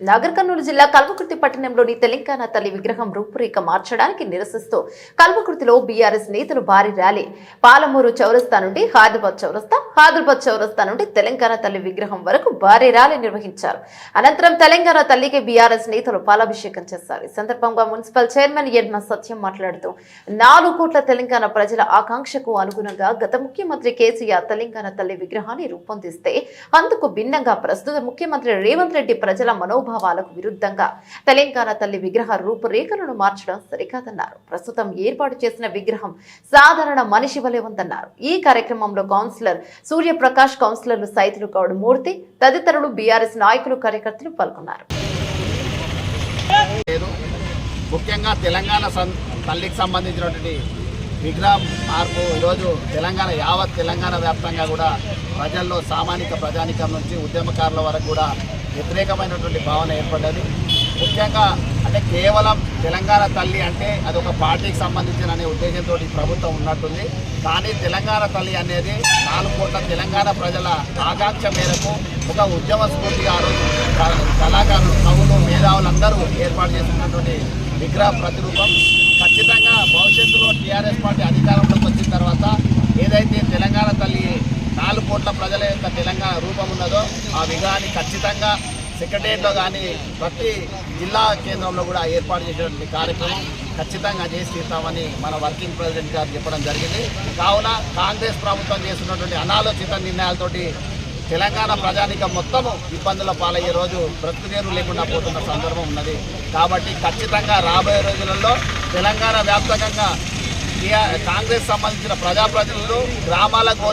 నాగర్ కర్నూలు జిల్లా కల్వకుర్తి పట్టణంలోని తెలంగాణ తల్లి విగ్రహం రూపురేఖ మార్చడానికి నిరసిస్తూ కల్వకుర్తిలో బీఆర్ఎస్ నేతలు భారీ ర్యాలీ. పాలమూరు చౌరస్తా నుండి హైదరాబాద్ చౌరస్తా హైదరాబాద్ చౌరస్తా నుండి తెలంగాణ తల్లి విగ్రహం వరకు భారీ ర్యాలీ నిర్వహించారు. అనంతరం తెలంగాణ తల్లికి బీఆర్ఎస్ నేతలు పాలాభిషేకం చేశారు. ఈ సందర్భంగా మున్సిపల్ చైర్మన్ యడ్మ సత్యం మాట్లాడుతూ నాలుగు కోట్ల తెలంగాణ ప్రజల ఆకాంక్షకు అనుగుణంగా గత ముఖ్యమంత్రి కేసీఆర్ తెలంగాణ తల్లి విగ్రహాన్ని రూపొందిస్తే అందుకు భిన్నంగా ప్రస్తుత ముఖ్యమంత్రి రేవంత్ రెడ్డి ప్రజల మనో మనోభావాలకు విరుద్ధంగా తెలంగాణ తల్లి విగ్రహ రూపురేఖలను మార్చడం సరికాదన్నారు. ప్రస్తుతం ఏర్పాటు చేసిన విగ్రహం సాధారణ మనిషి వలె ఉందన్నారు. ఈ కార్యక్రమంలో కౌన్సిలర్ సూర్యప్రకాష్ కౌన్సిలర్లు సైతులు గౌడ్ మూర్తి తదితరులు బీఆర్ఎస్ నాయకులు కార్యకర్తలు పాల్గొన్నారు. ముఖ్యంగా తెలంగాణ సం- తల్లికి సంబంధించినటువంటి విగ్రహం మార్పు ఈరోజు తెలంగాణ యావత్ తెలంగాణ వ్యాప్తంగా కూడా ప్రజల్లో సామాజిక ప్రజానికం నుంచి ఉద్యమకారుల వరకు కూడా వ్యతిరేకమైనటువంటి భావన ఏర్పడ్డది. ముఖ్యంగా అంటే కేవలం తెలంగాణ తల్లి అంటే అది ఒక పార్టీకి సంబంధించిన అనే ఉద్దేశంతో ప్రభుత్వం ఉన్నట్టుంది. కానీ తెలంగాణ తల్లి అనేది నాలుగు కోట్ల తెలంగాణ ప్రజల ఆకాంక్ష మేరకు ఒక ఉద్యమ స్ఫూర్తిగా కళాకారులు కవులు మేధావులందరూ ఏర్పాటు చేసినటువంటి విగ్రహ ప్రతిరూపం. ఖచ్చితంగా భవిష్యత్తులో టీఆర్ఎస్ పార్టీ అధికారంలోకి వచ్చిన తర్వాత ఏదైతే తెలంగాణ తల్లి నాలుగు కోట్ల ప్రజల యొక్క తెలంగాణ రూపం ఉన్నదో ఆ విగ్రహాన్ని ఖచ్చితంగా సెక్రటరియట్లో కానీ ప్రతి జిల్లా కేంద్రంలో కూడా ఏర్పాటు చేసేటువంటి కార్యక్రమం ఖచ్చితంగా చేసి తీస్తామని మన వర్కింగ్ ప్రెసిడెంట్ గారు చెప్పడం జరిగింది. కావున కాంగ్రెస్ ప్రభుత్వం చేస్తున్నటువంటి అనాలోచిత నిర్ణయాలతోటి తెలంగాణ ప్రజానికం మొత్తము ఇబ్బందుల పాలయ్యే రోజు బ్రతుకుదేరు లేకుండా పోతున్న సందర్భం ఉన్నది. కాబట్టి ఖచ్చితంగా రాబోయే రోజులలో తెలంగాణ వ్యాప్తంగా కాంగ్రెస్ సంబంధించిన ప్రజాప్రతినిధులు గ్రామాల గోలే